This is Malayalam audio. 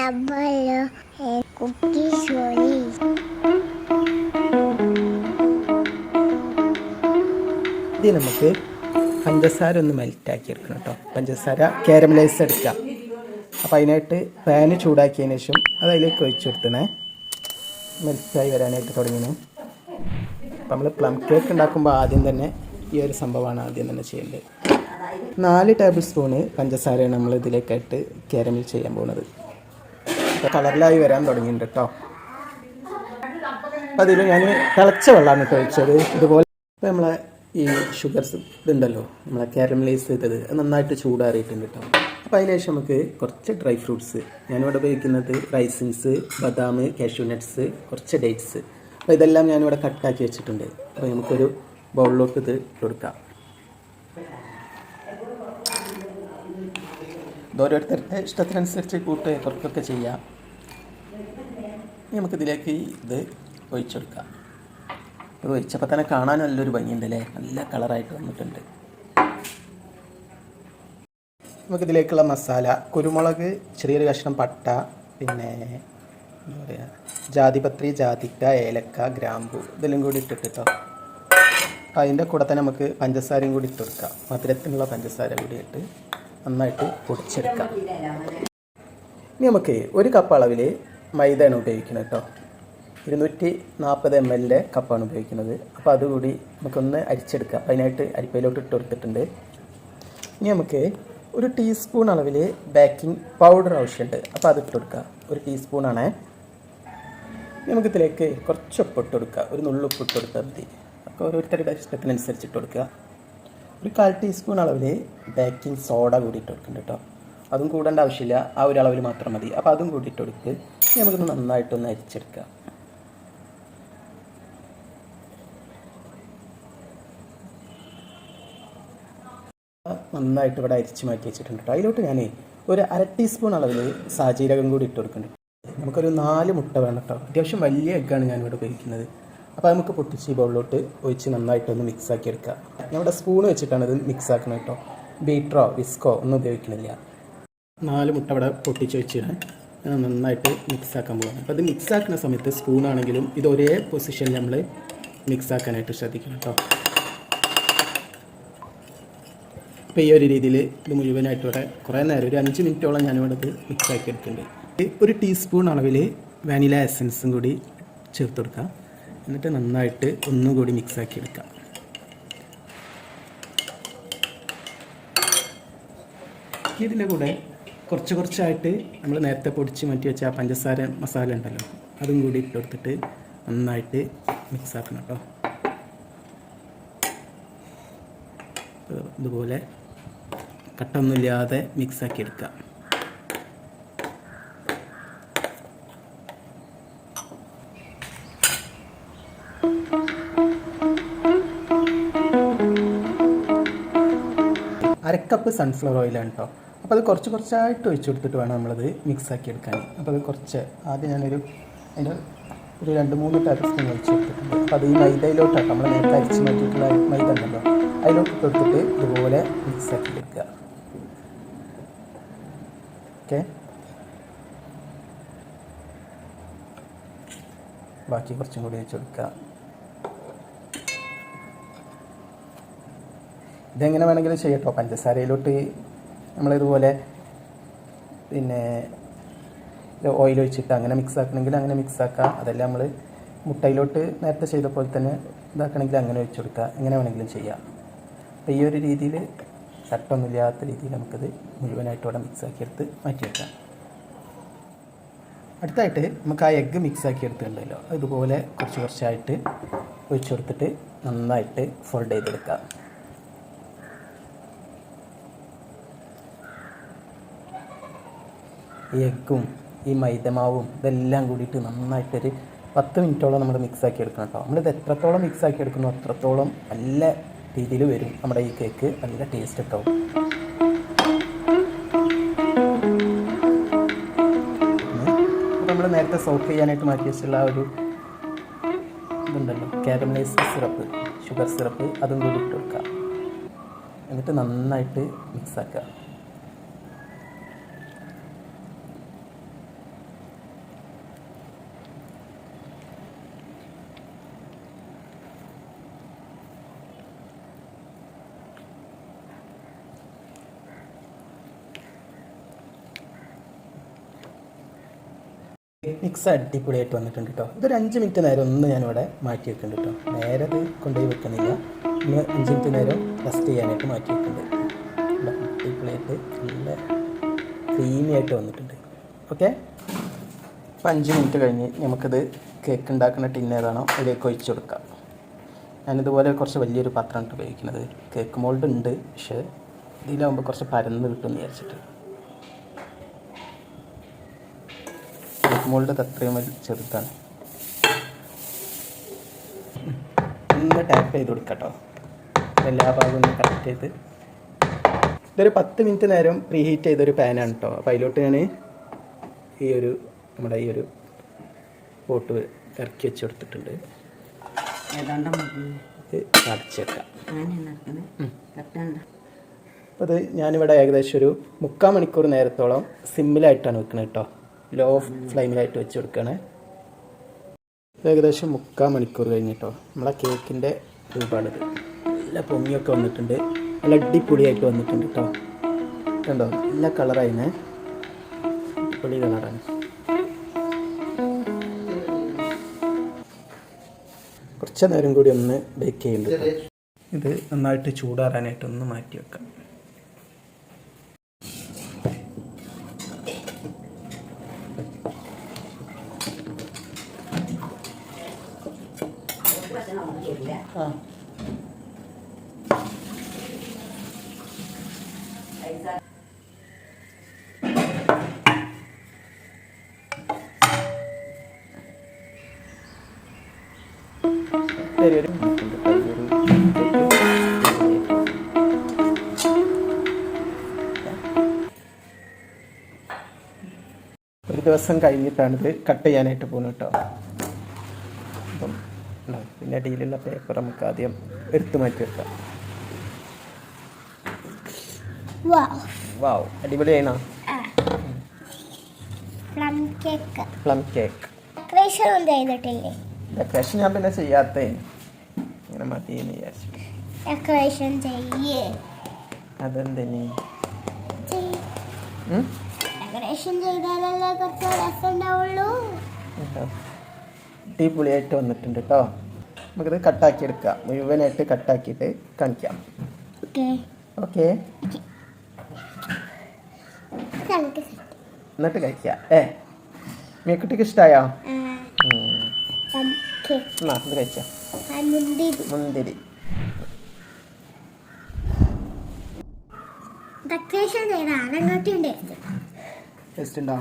El cookie solís. ഇത് നമുക്ക് പഞ്ചസാര ഒന്ന് മെൽറ്റാക്കി എടുക്കണം കേട്ടോ. പഞ്ചസാര കാരമലൈസ് എടുക്കാം. അപ്പോൾ അതിനായിട്ട് പാന് ചൂടാക്കിയതിന് ശേഷം അത് അതിലേക്ക് ഒഴിച്ചു കൊടുത്തണേ. മെൽറ്റായി വരാനായിട്ട് തുടങ്ങിയത് അപ്പം നമ്മൾ പ്ലം കേക്ക് ഉണ്ടാക്കുമ്പോൾ ആദ്യം തന്നെ ഈ ഒരു സംഭവമാണ് ആദ്യം തന്നെ ചെയ്യേണ്ടത്. നാല് ടേബിൾ സ്പൂണ് പഞ്ചസാരയാണ് നമ്മൾ ഇതിലേക്കായിട്ട് കാരമൽ ചെയ്യാൻ പോകുന്നത്. കളറിലായി വരാൻ തുടങ്ങിയിട്ടുണ്ട് കേട്ടോ അതിൽ ഞാൻ തിളച്ച വെള്ളമാണ് കേട്ടോ ഒഴിച്ചത്. ഇതുപോലെ ഇപ്പോൾ നമ്മളെ ഈ ഷുഗർ ഇതുണ്ടല്ലോ നമ്മളെ കാരമലൈസ് ചെയ്തത് നന്നായിട്ട് ചൂടാറിയിട്ടുണ്ട് കേട്ടോ അപ്പോൾ ശേഷം നമുക്ക് കുറച്ച് ഡ്രൈ ഫ്രൂട്ട്സ് ഞാനിവിടെ ഉപയോഗിക്കുന്നത് റൈസിൻസ് ബദാം കാഷ്യൂ നട്ട്സ് കുറച്ച് ഡേറ്റ്സ് അപ്പോൾ ഇതെല്ലാം ഞാനിവിടെ കട്ടാക്കി വെച്ചിട്ടുണ്ട്. അപ്പോൾ നമുക്കൊരു ബൗളിലോട്ട് ഇത് കൊടുക്കാം. ഓരോരുത്തരുടെ ഇഷ്ടത്തിനനുസരിച്ച് കൂട്ട് കുറക്കൊക്കെ ചെയ്യാം. നമുക്കിതിലേക്ക് ഇത് ഒഴിച്ചെടുക്കാം. ഇത് ഒഴിച്ചപ്പോൾ തന്നെ കാണാൻ നല്ലൊരു ഭംഗിയുണ്ട് അല്ലേ നല്ല കളറായിട്ട് വന്നിട്ടുണ്ട്. നമുക്കിതിലേക്കുള്ള മസാല കുരുമുളക് ചെറിയൊരു കഷ്ണം പട്ട പിന്നെ എന്താ പറയുക ജാതിപത്രി ജാതിക്ക ഏലക്ക ഗ്രാമ്പു ഇതെല്ലാം കൂടി ഇട്ടിട്ട് കേട്ടോ അതിന്റെ കൂടെ തന്നെ നമുക്ക് പഞ്ചസാരയും കൂടി ഇട്ട് കൊടുക്കാം. മധുരത്തിനുള്ള പഞ്ചസാര കൂടി ഇട്ട് നന്നായിട്ട് പൊടിച്ചെടുക്കാം. ഇനി നമുക്ക് ഒരു കപ്പ് അളവിൽ മൈദയാണ് ഉപയോഗിക്കുന്നത് കേട്ടോ. ഇരുന്നൂറ്റി നാൽപ്പത് എം എല്ലിന്റെ കപ്പാണ് ഉപയോഗിക്കുന്നത്. അപ്പോൾ അതുകൂടി നമുക്കൊന്ന് അരിച്ചെടുക്കാം. അതിനായിട്ട് അരിപ്പയിലോട്ട് ഇട്ട് കൊടുത്തിട്ടുണ്ട്. ഇനി നമുക്ക് ഒരു ടീസ്പൂൺ അളവിൽ ബേക്കിംഗ് പൗഡർ ആവശ്യമുണ്ട്. അപ്പോൾ അത് ഇട്ട് കൊടുക്കുക ഒരു ടീസ്പൂണാണേ ഇനി നമുക്ക് ഇതിലേക്ക് കുറച്ച് ഉപ്പ് ഇട്ട് കൊടുക്കുക ഒരു നുള്ളുപ്പ് ഇട്ട് കൊടുത്താൽ മതി. അപ്പോൾ ഓരോരുത്തരുടെ ഇഷ്ടത്തിനനുസരിച്ച് ഇട്ട് കൊടുക്കുക. ഒരു കാൽ ടീസ്പൂൺ അളവിൽ ബേക്കിംഗ് സോഡ കൂടി ഇട്ട് കൊടുക്കുന്നുണ്ട് കേട്ടോ അതും കൂടേണ്ട ആവശ്യമില്ല. ആ ഒരു അളവിൽ മാത്രം മതി. അപ്പോൾ അതും കൂടി ഇട്ട് ഇനി നമുക്കൊന്ന് നന്നായിട്ടൊന്ന് അരിച്ചെടുക്കാം. നന്നായിട്ട് ഇവിടെ അരിച്ച് മാറ്റി വെച്ചിട്ടുണ്ട് കേട്ടോ അതിലോട്ട് ഞാൻ ഒരു അര ടീസ്പൂൺ അളവിൽ സാജീരകം കൂടി ഇട്ട് കൊടുക്കുന്നുണ്ട് നമുക്കൊരു നാല് മുട്ട വേണം കേട്ടോ അത്യാവശ്യം വലിയ എഗ്ഗാണ് ഞാനിവിടെ ഉപയോഗിക്കുന്നത്. അപ്പോൾ നമുക്ക് പൊട്ടിച്ച് ഈ ബൗളിലോട്ട് ഒഴിച്ച് നന്നായിട്ടൊന്ന് മിക്സാക്കി എടുക്കുക നമ്മുടെ സ്പൂൺ വെച്ചിട്ടാണ് ഇത് മിക്സ് ആക്കുന്നത് കേട്ടോ. ബീറ്ററോ വിസ്കോ ഒന്നും ഉപയോഗിക്കുന്നില്ല. നാല് മുട്ട അവിടെ പൊട്ടിച്ച് വെച്ചിട്ട് നന്നായിട്ട് മിക്സ് ആക്കാൻ പോകുന്നത്. അപ്പോൾ ഇത് മിക്സ് ആക്കുന്ന സമയത്ത് സ്പൂണാണെങ്കിലും ഇത് ഒരേ പൊസിഷനിൽ നമ്മൾ മിക്സ് ആക്കാനായിട്ട് ശ്രദ്ധിക്കണം കേട്ടോ. അപ്പോൾ ഈ ഒരു രീതിയിൽ ഇത് മുഴുവനായിട്ട് ഇവിടെ കുറേ നേരം ഒരു അഞ്ച് മിനിറ്റോളം ഞാനിവിടെ ഇത് മിക്സ് ആക്കി എടുക്കുന്നുണ്ട് ഒരു ടീസ്പൂൺ അളവിൽ വാനില എസൻസും കൂടി ചേർത്ത് കൊടുക്കാം. എന്നിട്ട് നന്നായിട്ട് ഒന്നും കൂടി മിക്സ് ആക്കി എടുക്കാം. ഇതിന്റെ കൂടെ കുറച്ച് കുറച്ചായിട്ട് നമ്മൾ നേരത്തെ പൊടിച്ച് മാറ്റി വെച്ച ആ പഞ്ചസാര മസാല ഉണ്ടല്ലോ അതും കൂടി ഇട്ടെടുത്തിട്ട് നന്നായിട്ട് മിക്സ് ആക്കണം കേട്ടോ. ഇതുപോലെ കട്ടൊന്നുമില്ലാതെ മിക്സാക്കി എടുക്കുക അരക്കപ്പ് സൺഫ്ലവർ ഓയിലാണ് കേട്ടോ അപ്പോൾ അത് കുറച്ച് കുറച്ചായിട്ട് ഒഴിച്ചു കൊടുത്തിട്ട് വേണം നമ്മളത് മിക്സാക്കി എടുക്കാൻ. അപ്പോൾ അത് കുറച്ച് ആദ്യം ഞാനൊരു അതിന്റെ ഒരു രണ്ട് മൂന്ന് ടേബിൾ സ്പൂൺ ഒഴിച്ച് കൊടുത്തിട്ടുണ്ട്. അപ്പോൾ അത് ഈ മൈദയിലോട്ടാണ് നമ്മൾ നേരത്തെ അരിച്ച് മാറ്റിയിട്ടുള്ള മൈദ ഉണ്ടല്ലോ അതിലോട്ട് കൊടുത്തിട്ട് ഇതുപോലെ മിക്സാക്കി എടുക്കുക. ഓക്കെ? ബാക്കി കുറച്ചും കൂടി വെച്ച് കൊടുക്കുക. ഇതെങ്ങനെ വേണമെങ്കിലും ചെയ്യട്ടോ. പഞ്ചസാരയിലോട്ട് നമ്മളിതുപോലെ പിന്നെ ഓയിൽ ഒഴിച്ചിട്ട് അങ്ങനെ മിക്സ് ആക്കണമെങ്കിൽ അങ്ങനെ മിക്സ് ആക്കാം. അതെല്ലാം നമ്മൾ മുട്ടയിലോട്ട് നേരത്തെ ചെയ്ത പോലെ തന്നെ ഇതാക്കണമെങ്കിൽ അങ്ങനെ ഒഴിച്ചു കൊടുക്കുക. എങ്ങനെ വേണമെങ്കിലും ചെയ്യാം. അപ്പോൾ ഈ ഒരു രീതിയിൽ ചട്ടൊന്നുമില്ലാത്ത രീതിയിൽ നമുക്കത് മുഴുവനായിട്ട് ഇവിടെ മിക്സ് ആക്കിയെടുത്ത് മാറ്റി വെക്കാം. അടുത്തായിട്ട് നമുക്ക് ആ എഗ്ഗ് മിക്സ് ആക്കി എടുത്തിട്ടുണ്ടല്ലോ. അതുപോലെ കുറച്ച് കുറച്ചായിട്ട് ഒഴിച്ചു കൊടുത്തിട്ട് നന്നായിട്ട് ഫോൾഡ് ചെയ്തെടുക്കാം. ഈ എഗ്ഗും ഈ മൈദമാവും ഇതെല്ലാം കൂടിയിട്ട് നന്നായിട്ടൊരു പത്ത് മിനിറ്റോളം നമ്മൾ മിക്സാക്കി എടുക്കണം കേട്ടോ. നമ്മളിത് എത്രത്തോളം മിക്സാക്കി എടുക്കുന്നു അത്രത്തോളം നല്ല രീതിയിൽ വരും നമ്മുടെ ഈ കേക്ക്. നല്ല ടേസ്റ്റ് കേട്ടോ. നമ്മൾ നേരത്തെ സോക്ക് ചെയ്യാനായിട്ട് മാറ്റി വെച്ചുള്ള ആ ഒരു ഇതുണ്ടല്ലോ കാരമലൈസ് സിറപ്പ് ഷുഗർ സിറപ്പ് അതും കൂടി ഇട്ട് കൊടുക്കുക. എന്നിട്ട് നന്നായിട്ട് മിക്സ് മിക്സ് അടിപൊളിയായിട്ട് വന്നിട്ടുണ്ട് കേട്ടോ ഇതൊരു അഞ്ച് മിനിറ്റ് നേരം ഒന്ന് ഞാനിവിടെ മാറ്റി വെക്കുന്നുണ്ട് കേട്ടോ നേരെ അത് കൊണ്ടുപോയി വെക്കുന്നില്ല. ഒന്ന് അഞ്ച് മിനിറ്റ് നേരം റെസ്റ്റ് ചെയ്യാനായിട്ട് മാറ്റി വെക്കുന്നുണ്ട് അടിപൊളിയായിട്ട് നല്ല ക്രീമി ആയിട്ട് വന്നിട്ടുണ്ട്. ഓക്കെ അപ്പോൾ അഞ്ച് മിനിറ്റ് കഴിഞ്ഞ് നമുക്കിത് കേക്ക് ഉണ്ടാക്കുന്ന ടിൻ ഏതാണോ അതിലേക്ക് ഒഴിച്ചു കൊടുക്കാം. ഞാനിതുപോലെ കുറച്ച് വലിയൊരു പാത്രമാണ് ഉപയോഗിക്കുന്നത്. കേക്ക് മോൾഡ് ഉണ്ട് പക്ഷേ ഇതിലാകുമ്പോൾ കുറച്ച് പരന്ന് കിട്ടുമെന്ന് വിചാരിച്ചിട്ട്. കേക്ക് തത്രയും അത്രയും വലിയ ചെറുതാണ്. ഒന്ന് ടാപ്പ് ചെയ്ത് കൊടുക്കട്ടോ. എല്ലാ ഭാഗവും ഒന്ന് കറക്റ്റ് ചെയ്ത്. ഇതൊരു പത്ത് മിനിറ്റ് നേരം പ്രീ ഹീറ്റ് ചെയ്തൊരു പാനാണ് കേട്ടോ അപ്പോൾ അതിലോട്ട് ഞാൻ ഈ ഒരു നമ്മുടെ ഈ ഒരു പോട്ട് ഇറക്കി വെച്ച് കൊടുത്തിട്ടുണ്ട്. ഇത് അടച്ചേക്കാം അപ്പോൾ ഇത് ഞാനിവിടെ ഏകദേശം ഒരു മുക്കാൽ മണിക്കൂർ നേരത്തോളം സിമ്മിലായിട്ടാണ് വെക്കുന്നത് കേട്ടോ ലോ ഫ്ലെയിമിലായിട്ട് വെച്ച് കൊടുക്കുകയാണ് ഏകദേശം മുക്കാൽ മണിക്കൂർ കഴിഞ്ഞിട്ടോ നമ്മളെ കേക്കിന്റെ രൂപമാണിത് നല്ല പൊങ്ങിയൊക്കെ വന്നിട്ടുണ്ട്. നല്ല അടിപൊളിയായിട്ട് വന്നിട്ടുണ്ട് കേട്ടോ കണ്ടോ? നല്ല കളറായിന്. അടിപൊളി കളറാണ്. കുറച്ച് നേരം കൂടി ഒന്ന് ബേക്ക് ചെയ്യുന്നുണ്ട് ഇത് നന്നായിട്ട് ചൂടാറാനായിട്ട് ഒന്ന് മാറ്റി വെക്കാം ഒരു ദിവസം കഴിഞ്ഞിട്ടാണിത് കട്ട് ചെയ്യാനായിട്ട് പോകുന്നത് കേട്ടോ? പിന്നെ അടിയിലുള്ള പേപ്പർ നമുക്ക് ആദ്യം എടുത്തു മാറ്റി വെക്കാം. Wow അടിപൊളിയാണോ plum cake plum cake decoration ഒന്നും ചെയ്തിട്ടില്ലേ ഡെക്കറേഷൻ ഞാൻ പിന്നെ ചെയ്യാത്തേ. ഇങ്ങനെ മതിയെന്ന് വിചാരിച്ചു. ഡെക്കറേഷൻ ചെയ്യേ. അതെന്തിന് ചെയ്യ്. ഉം? ഡെക്കറേഷൻ ചെയ്താലല്ലേ കുറച്ച് രസം ഉണ്ടാവുള്ളൂ. അടിപൊളിയായിട്ട് വന്നിട്ടുണ്ട് കേട്ടോ നമുക്കിത് കട്ടാക്കി എടുക്കാം മുഴുവനായിട്ട് കട്ടാക്കിയിട്ട് കാണിക്കാം. ഓക്കെ. എന്നിട്ട് കഴിക്കാം. ഏ മേക്കുട്ടിക്ക് ഇഷ്ടമായോ എന്നാ ഇത് മുന്തിരി. ടേസ്റ്റ് ടേസ്റ്റ് ഉണ്ടോ?